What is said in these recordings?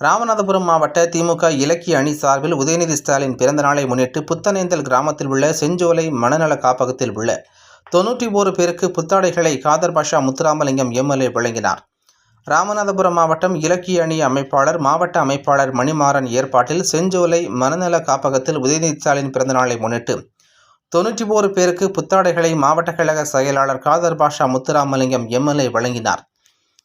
ராமநாதபுரம் மாவட்ட திமுக இலக்கிய அணி சார்பில் உதயநிதி ஸ்டாலின் பிறந்த நாளை முன்னிட்டு புத்தனேந்தல் கிராமத்தில் உள்ள செஞ்சோலை மனநல காப்பகத்தில் உள்ள தொன்னூற்றி ஓரு பேருக்கு புத்தாடைகளை காதர் பாஷா முத்துராமலிங்கம் எம்எல்ஏ வழங்கினார். ராமநாதபுரம் மாவட்டம் இலக்கிய அணி அமைப்பாளர் மாவட்ட அமைப்பாளர் மணிமாறன் ஏற்பாட்டில் செஞ்சோலை மனநல காப்பகத்தில் உதயநிதி ஸ்டாலின் பிறந்த நாளை முன்னிட்டு தொன்னூற்றி ஓரு பேருக்கு புத்தாடைகளை மாவட்ட கழக செயலாளர் காதர் பாஷா முத்துராமலிங்கம் எம்எல்ஏ வழங்கினார்.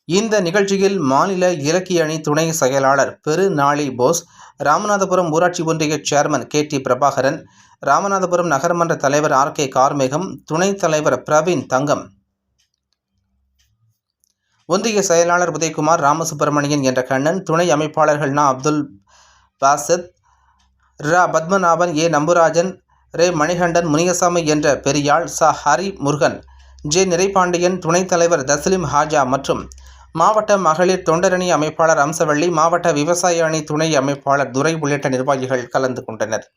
இந்த நிகழ்ச்சியில் மாநில இலக்கிய அணி துணை செயலாளர் பெரு நாளி போஸ் ராமநாதபுரம் ஊராட்சி ஒன்றிய chairman K T Prabhakaran Ramanathapuram நகரமன்ற தலைவர் ஆர் கே கார்மேகம் துணைத் தலைவர் பிரவீன் தங்கம். ஒன்றிய செயலாளர் உதயகுமார் ராமசுப்பிரமணியன் என்ற கண்ணன் துணை அமைப்பாளர்கள் நா. அப்துல் பாசித் ரா. பத்மநாபன் ஏ. நம்புராஜன் ரே. மணிகண்டன் முனியசாமி என்ற பெரியாள் ச. ஹரி முருகன் ஜே. நிறைபாண்டியன் துணைத் தலைவர் தஸ்லிம் ஹாஜா மற்றும் மாவட்ட மகளிர் தொண்டரணி அமைப்பாளர் அம்சவள்ளி மாவட்ட விவசாய அணி துணை அமைப்பாளர் துரை உள்ளிட்ட நிர்வாகிகள் கலந்து கொண்டனர்.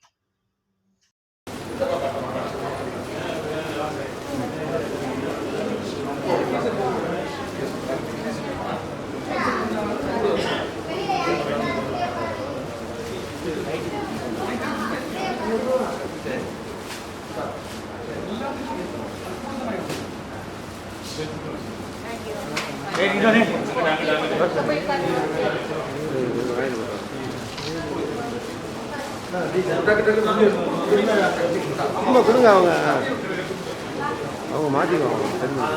சும்மா கொடுங்க அவங்க அவங்க மாற்றிக்குவாங்க தெரிஞ்சு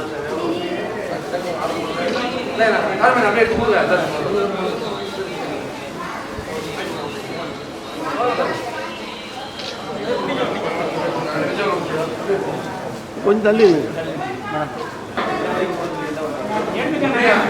கொஞ்சம் தள்ளி Yeah.